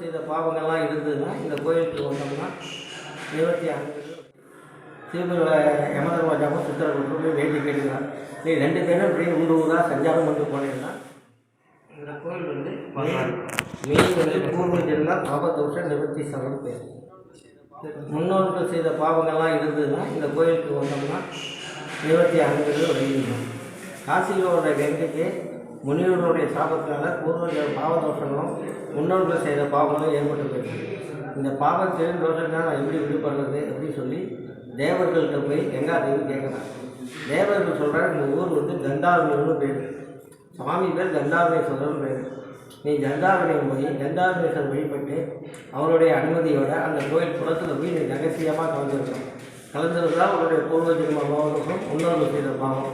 செய்த பாவங்கள்லாம் இருந்ததுன்னா இந்த கோயிலுக்கு வந்தோம்னா இருபத்தி அஞ்சு திருப்பூர் யமதர்மராஜாவும் சித்திரக்கூட்டு போய் வேண்டி கேட்டுக்கிறான் நீ ரெண்டு பேரும் இப்படியே ஊர் ஊராக சஞ்சாரம் பண்ணி போனீங்கன்னா இந்த கோயில் வந்து மெயின் வந்து பூர்வ ஜென்ம பாபதோஷ நிவர்த்தி சரணம் பேர். முன்னோர்கள் செய்த பாவங்கள்லாம் இருந்ததுன்னா இந்த கோயிலுக்கு வந்தோம்னா இருபத்தி ஐந்து வழியும் காசியோட கங்கைக்கு முனிவர்களுடைய சாபத்தினால பூர்வ பாவதோஷங்களும் முன்னோர்கள் செய்த பாவங்களும் ஏற்பட்டு போயிருக்கு இந்த பாவத்திலும் தோஷத்தினால் நான் எப்படி விடுபடுறது அப்படின்னு சொல்லி தேவர்கள்ட்ட போய் கங்காதேவி கேட்குறான் தேவர்கள் சொல்கிறார் இந்த ஊர் வந்து கந்தாவூர்னு பேர். சுவாமி பேர் கந்தாவரேஸ்வரர் பேர். நீ கந்தாவரம் போய் கந்தாவரேஸ்வரர் வழிபட்டு அவருடைய அனுமதியோட அந்த கோயில் புறத்தில் போய் நீ ரகசியமாக கலந்துருக்கணும் கலந்துருந்தால் உங்களுடைய பூர்வ ஜென்ம பாவகம் முன்னோர்கள் செய்த பாவம்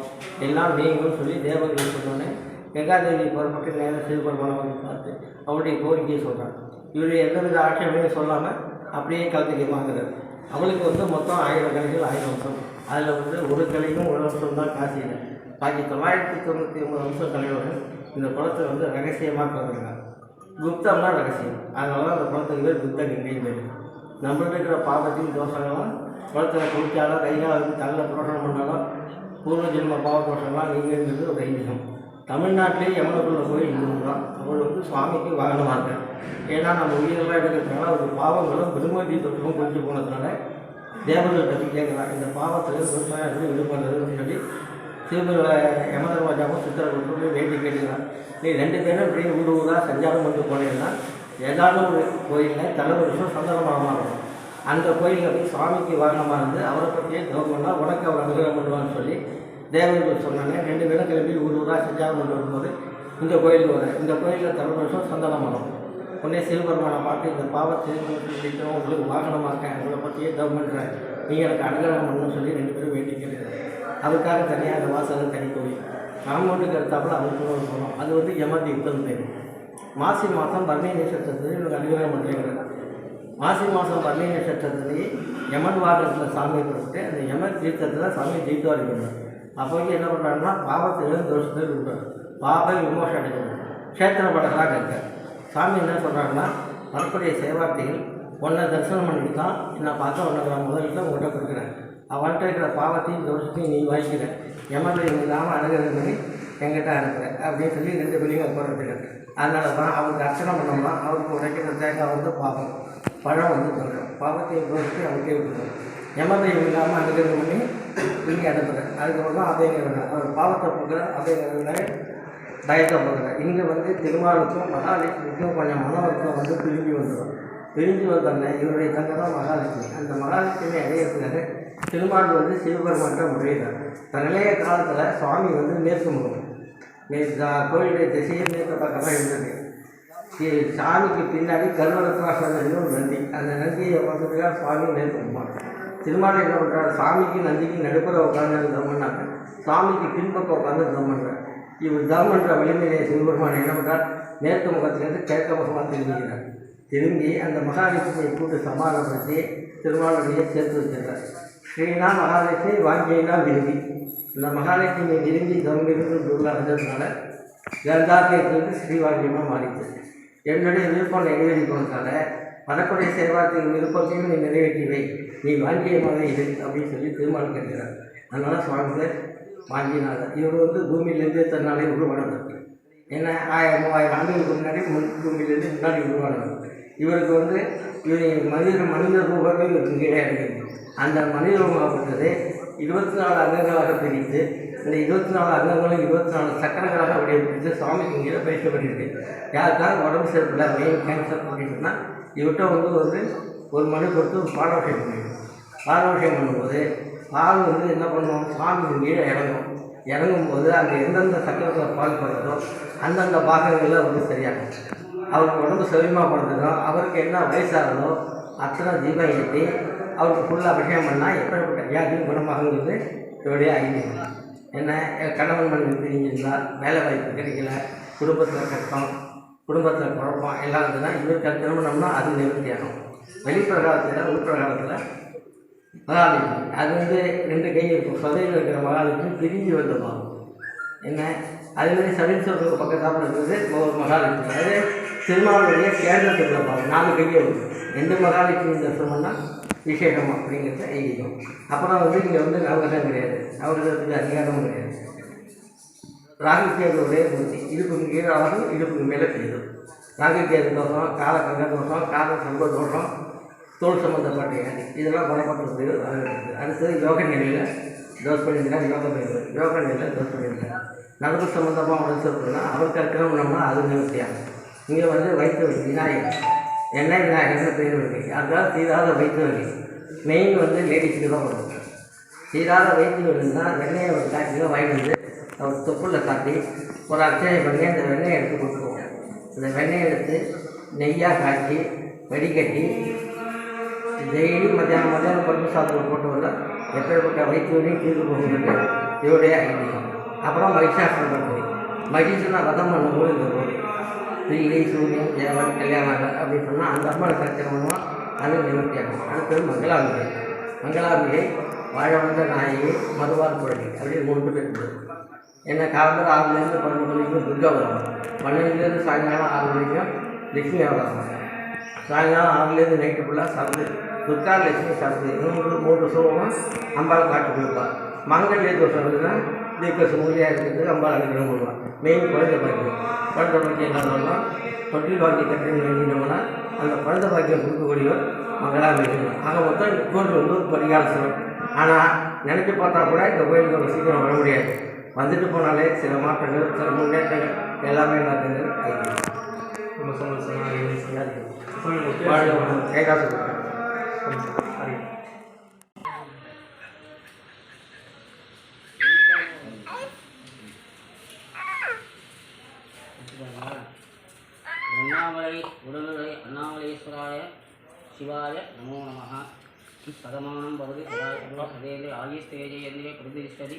எல்லாம் நீங்களும் சொல்லி தேவர்கள் சொன்னோன்னே கங்காதேவி பெருமக்கள் நேரம் சிவபெருமானை பார்த்து அவருடைய கோரிக்கையை சொல்கிறான் இவருடைய எந்தவித ஆட்சேபனையும் சொல்லாமல் அப்படியே கலந்துக்கமாங்கிறார் அவளுக்கு வந்து மொத்தம் ஆயிரம் கலைகள் ஆயிரம் வருஷம் அதில் வந்து ஒரு கலையும் ஒரு வருஷம் தான் காசியில் பாக்கி தொள்ளாயிரத்தி தொண்ணூற்றி ஒம்பது வருஷம் கலையோடு இந்த குளத்தை வந்து ரகசியமாக கலந்துருக்காங்க. குப்தம்னா ரகசியம். அதனால அந்த குளத்துக்கு பேர் குப்த கங்கை பேர். நம்மள்ட்ட இருக்கிற பாவத்தையும் தோஷங்களும் குளத்தில் குளிச்சாலும் கையால் வந்து தள்ள புரோஷனம் பண்ணாலும் பூர்வ ஜென்ம பாவ தோஷம்லாம் நீங்கிறது ஒரு ஐதீகம். தமிழ்நாட்டிலே யமனுக்குள்ள கோயில் இந்து தான் வந்து சுவாமிக்கு வாகனமாக ஏன்னா நம்ம உயிரெல்லாம் எடுக்கிறதுனால ஒரு பாவங்களும் பெருமதி தொற்றும் குறித்து போனதுனால தேவர்கள் பற்றி கேட்குறான். இந்த பாவத்தில் விவசாயம் எப்படி விடுபடுறதுன்னு சொல்லி சிவபெரும யமதர்மராஜாவும் சித்திரக்கூட்டு போய் வேண்டி கேட்டுக்கிறான். நீ ரெண்டு பேரும் இப்படியே ஊர் ஊராக சஞ்சாரம் பண்ணிட்டு போனீங்கன்னா ஏதாவது ஒரு கோயிலில் தலை வருஷம் சந்தனமாக இருக்கும். அந்த கோயிலில் போய் சுவாமிக்கு வாகனமாக இருந்து அவரை பற்றியே தவம் பண்ணால் உனக்கு அவர் அனுகிரகம் பண்ணுவான்னு சொல்லி தேவர்கள் சொன்னாங்க ரெண்டு பேரும் கிளம்பி ஊர் ஊராக சஞ்சாரம் கொண்டு வரும்போது இந்த கோயிலுக்கு வர இந்த கோயிலில் தமிழ் வருஷம் சந்தனம் வரும் உடனே சிவபெருமானை பார்த்து இந்த பாவத்தை சொல்லிட்டோம் உங்களுக்கு வாகனமாக இருக்கேன் உங்களை பற்றியே தவம் நீங்கள் எனக்கு அனுகிரகம் பண்ணணும்னு சொல்லி ரெண்டு பேரும் வேண்டி அதுக்காக தனியாக அந்த வாசலில் தனி கோயில் காம்பவுண்டுக்கு எடுத்தாப்புல அவருக்கு ஒரு போனோம் அது வந்து யமதி யுத்தம் பேர். மாசி மாதம் பர்ணி நட்சத்திரத்தில் இவங்க அனுகிரகம் பண்ணுறேங்கிறாங்க மாசி மாதம் பர்ணி நட்சத்திரத்துலேயே யமன் வாகனத்தில் சாமி கொடுத்துட்டு அந்த யமன் தீர்த்தத்தில் சாமி ஜெயித்து வரைக்கணும் அப்போ வந்து என்ன பண்ணுறாங்கன்னா பாவத்திலும் தோஷத்தில் விடுறாரு பாப விமோஷம் அடைக்கணும் க்ஷேத்திர படங்களாக இருக்க சாமி என்ன சொல்கிறாங்கன்னா வரக்கூடிய சேவார்த்திகள் உன்னை தரிசனம் பண்ணிட்டு தான் என்னை பார்த்து உன்னை நான் முதல்ல உங்கள்கிட்ட கொடுக்குறேன். அவன்கிட்ட இருக்கிற பாவத்தையும் தோஷத்தையும் நீ வாங்கிக்கிற. எமர்லையும் இல்லாமல் அணுகிறது பண்ணி எங்கிட்ட அனுப்புகிறேன் அப்படின்னு சொல்லி ரெண்டு பிள்ளைங்க போகிறதுக்கு அதனால தான் அவருக்கு அர்ச்சனை பண்ணோம்னா அவருக்கு உடைக்கிற தேங்காய் வந்து பாவம் பழம் வந்து தோஷம் பாவத்தையும் தோஷத்தையும் அவருக்கே கொடுக்கணும். எமர்லையும் இல்லாமல் அணுகிறது பண்ணி இங்கே அனுப்புகிறேன் அதுக்கப்புறம் தான் அதே அவர் பாவத்தை போக்குற அதேங்கிறவங்க தயத்தை போக்குற இங்கே வந்து திருமாலுக்கும் மகாலட்சுமிக்கும் கொஞ்சம் மன வந்து பிரிஞ்சு வந்துடும் பிரிஞ்சு வந்தோடனே இவருடைய தங்க தான் மகாலட்சுமி. அந்த மகாலட்சுமி அடையிறதுக்காக திருமால் வந்து சிவபெருமான்கிட்ட முறையிட்டார் பழைய காலத்தில் சுவாமி வந்து மேற்கு முகம் நேற்று கோயிலுடைய திசையை மேற்கு பக்கமாக இருந்தது சாமிக்கு பின்னாடி கருவரத்வாசன் ஒரு நந்தி. அந்த நந்தியை பார்த்துட்டு சுவாமி மேற்கு முகம் திருமால் என்ன பண்ணுறாரு சாமிக்கு நந்திக்கு நடுப்புற உட்காந்து தம் பண்ணாங்க சாமிக்கு பின்பக்கம் உட்காந்து தம் பண்ணுறார் இவர் தம் பண்ணுற வலிமையை சிவபெருமான் என்ன பண்ணுறார் மேற்கு முகத்திலேருந்து கிழக்க முகமாக திரும்பிக்கிறார் திரும்பி அந்த மகாலட்சுமியை கூட்டு சமாதானப்படுத்தி திருமாவளியை சேர்த்து வச்சிருக்கார். ஸ்ரீனா மகாலட்சுமி வாங்கியினா விரும்பி. இந்த மகாலட்சுமி விரும்பி கவனிருந்து உள்ள வந்ததுனால கந்தாத்தியத்திலிருந்து ஸ்ரீவாக்கியமாக மாறிச்சு. என்னுடைய விருப்பம் நிறைவேறி போனதால வரக்கூடிய சேவாத்தின் விருப்பத்தையும் நீ நிறைவேற்றி வை. நீ வாங்கியமாக இது அப்படின்னு சொல்லி திருமால் கேட்கிறார். அதனால் சுவாமிகள் வாங்கினார் இவர் வந்து பூமியிலேருந்து தன்னாலே உருவானவர் ஏன்னா ஆயிரம் மூவாயிரம் ஆண்டுகளுக்கு முன்னாடி முன் பூமியிலேருந்து முன்னாடி உருவானவர் இவருக்கு வந்து இவர் மனித மனித ரூபமே இவருக்கு கிடையாது அந்த மனித ரூபமாகப்பட்டது இருபத்தி நாலு அங்கங்களாக பிரித்து இந்த இருபத்தி நாலு அங்கங்களும் இருபத்தி நாலு சக்கரங்களாக அப்படியே பிரித்து சுவாமிக்கு கீழே பேசப்பட்டிருக்கு யாருக்காவது உடம்பு சரியில்லை மெயின் கேன்சர் அப்படின்னு சொன்னால் இவர்கிட்ட வந்து வந்து ஒரு மனு கொடுத்து ஒரு பாலாபிஷேகம் பண்ணிடும் பாலாபிஷேகம் பண்ணும்போது பால் வந்து என்ன பண்ணுவோம்? சாமி கீழே இறங்கும் இறங்கும்போது அங்கே எந்தெந்த சக்கரத்தில் பால் பண்ணுறதோ அந்தந்த பாகங்களில் வந்து சரியாகும். அவருக்கு உடம்பு செவிமாக பண்ணுறதோ அவருக்கு என்ன வயசாகிறதோ அத்தனை தீபம் ஏற்றி அவருக்கு ஃபுல்லாக அபிஷேகம் பண்ணால் எப்படிப்பட்ட வியாதியும் குணமாகுங்கிறது இவருடைய ஐதீகம். என்ன? என் கணவன் மனைவி இருந்தால் வேலை வாய்ப்பு கிடைக்கல குடும்பத்தில் கஷ்டம் குடும்பத்தில் குழப்பம் எல்லாம் இருந்ததுன்னா இவருக்கு திருமணம்னா அது நிவர்த்தியாகும். வெளிப்பிரகாரத்தில் உள்பிரகாரத்தில் மகாலட்சுமி அது வந்து ரெண்டு கை இருக்கும். சதையில் இருக்கிற மகாலட்சுமி பிரிஞ்சு வந்த பாவம். என்ன? அதுமாதிரி சதீஸ்வரத்துக்கு பக்கத்தாப்பில் இருக்கிறது ஒவ்வொரு மகாலட்சுமி அது திருமாவளுடைய கேந்திரத்துக்குள்ள போகும் நாலு கையை வரும் எந்த மகாலட்சுமி தரிசனம்னா விசேஷம் அப்படிங்கிறது ஐதீகம். அப்புறம் வந்து இங்கே வந்து நவகிரகம் கிடையாது. நவகிரகத்துக்கு அதிகாரமும் கிடையாது. ராகுக்கேது ஒரே மூர்த்தி இடுப்புக்கு கீழே ஆகும் இடுப்புக்கு மேலே செய்யும் ராகுக்கேது தோஷம் கால கங்க தோஷம் கால சம்ப தோஷம் தோல் சம்மந்தப்பட்ட வியாதி இதெல்லாம் குணப்படுறது இருக்குது அடுத்தது யோக நிலையில் தோஷ் பண்ணியிருக்காங்க யோக பயிர் யோக நிலையில் தோஷ் பண்ணியிருக்காங்க நரம்பு சம்மந்தமாக உடல் இருக்குன்னா அவருக்கு இருக்கணும்னா அது நிவர்த்தியாகும். இங்கே வந்து வயிற்று வலி விநாயகர். எண்ணெய் விநாயகர்னு பேர் இருக்கு யாருக்காவது தீராத வயிற்று வலி மெயின் வந்து லேடிஸுக்கு தான் வரும் தீராத வயிற்று வலின்னா வெண்ணையை ஒரு காய்ச்சி வாங்கிட்டு வந்து அவர் தொப்புள்ள காட்டி ஒரு அச்சனை பண்ணி அந்த வெண்ணெயை எடுத்து கொடுத்துருவோம். அந்த வெண்ணெயை எடுத்து நெய்யாக காய்ச்சி வடிகட்டி டெய்லி மத்தியானம் மத்தியானம் பருப்பு சாப்பிட்டு போட்டு வந்தால் எப்பேற்பட்ட வைத்தியோடையும் தீர்வு போகிறது இதோடைய ஐதீகம் அப்புறம் மகிஷாசனம் பண்ணுறது மகிஷனா ரதம் பண்ணும்போது இந்த போது தில்லி சூரியன் தேவன் கல்யாணம் அப்படின்னு சொன்னால் அந்த அம்மனை சர்ச்சனை பண்ணுவோம் அது நிவர்த்தியாகும் அடுத்தது மங்களாம்பிகை. மங்களாம்பிகை வாழ வந்த நாயகி மறுவார் குழந்தை. அப்படின்னு மூணு பேர் ஏன்னா என்ன காலத்தில் ஆறுலேருந்து பன்னெண்டு மணிக்கும் துர்கா வரும் பன்னெண்டுலேருந்து சாயங்காலம் ஆறு வரைக்கும் லட்சுமி அவதாரம் சாயங்காலம் ஆறுலேருந்து நைட்டு ஃபுல்லாக சாப்பிட்டு துர்கா லட்சுமி சாப்பிட்டு மூன்று மூன்று சோமம் அம்பாள் காட்டு கொடுப்பாள் மங்கல்ய தோஷம் இருக்குன்னா தீர்க்க சுமூலியாக இருக்கிறது அம்பாள் அனுகிரகம் பண்ணுவாள் மெயின் குழந்தை பாக்கியம். குழந்தை பாக்கியம் என்னன்னா தொட்டில் பாக்கிய கட்டி வேண்டினோம்னா அந்த குழந்தை பாக்கியம் கொடுக்கக்கூடியவர் மங்களாம்பிகை ஆக மொத்தம் கோயில் வந்து ஒரு பரிகார சிவன் ஆனால் நினச்சி பார்த்தா கூட இந்த கோயிலுக்கு அவ்வளோ சீக்கிரம் வர முடியாது. வந்துட்டு போனாலே சில மாற்றங்கள் சில முன்னேற்றங்கள் எல்லாமே நடக்குது. ஐதீகம் ரொம்ப சந்தோஷம் நல்லா இருக்குது. சொல்லுங்க வாழ்க வளமுடன். கைலாசம் அண்ணாமலை உடனுரை அண்ணாமலேஸ்வராய சிவாய நமோ நமः பதமானம் பவதி. சதேந்திர ஆயுஸ்தேஜேந்திரே பிரதிஷ்டதி.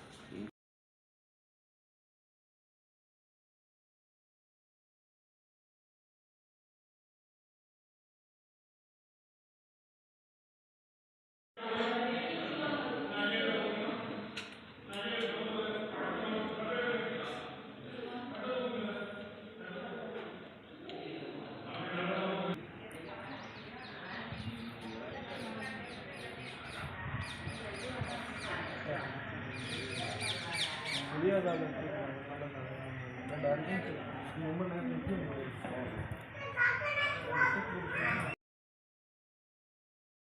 डाल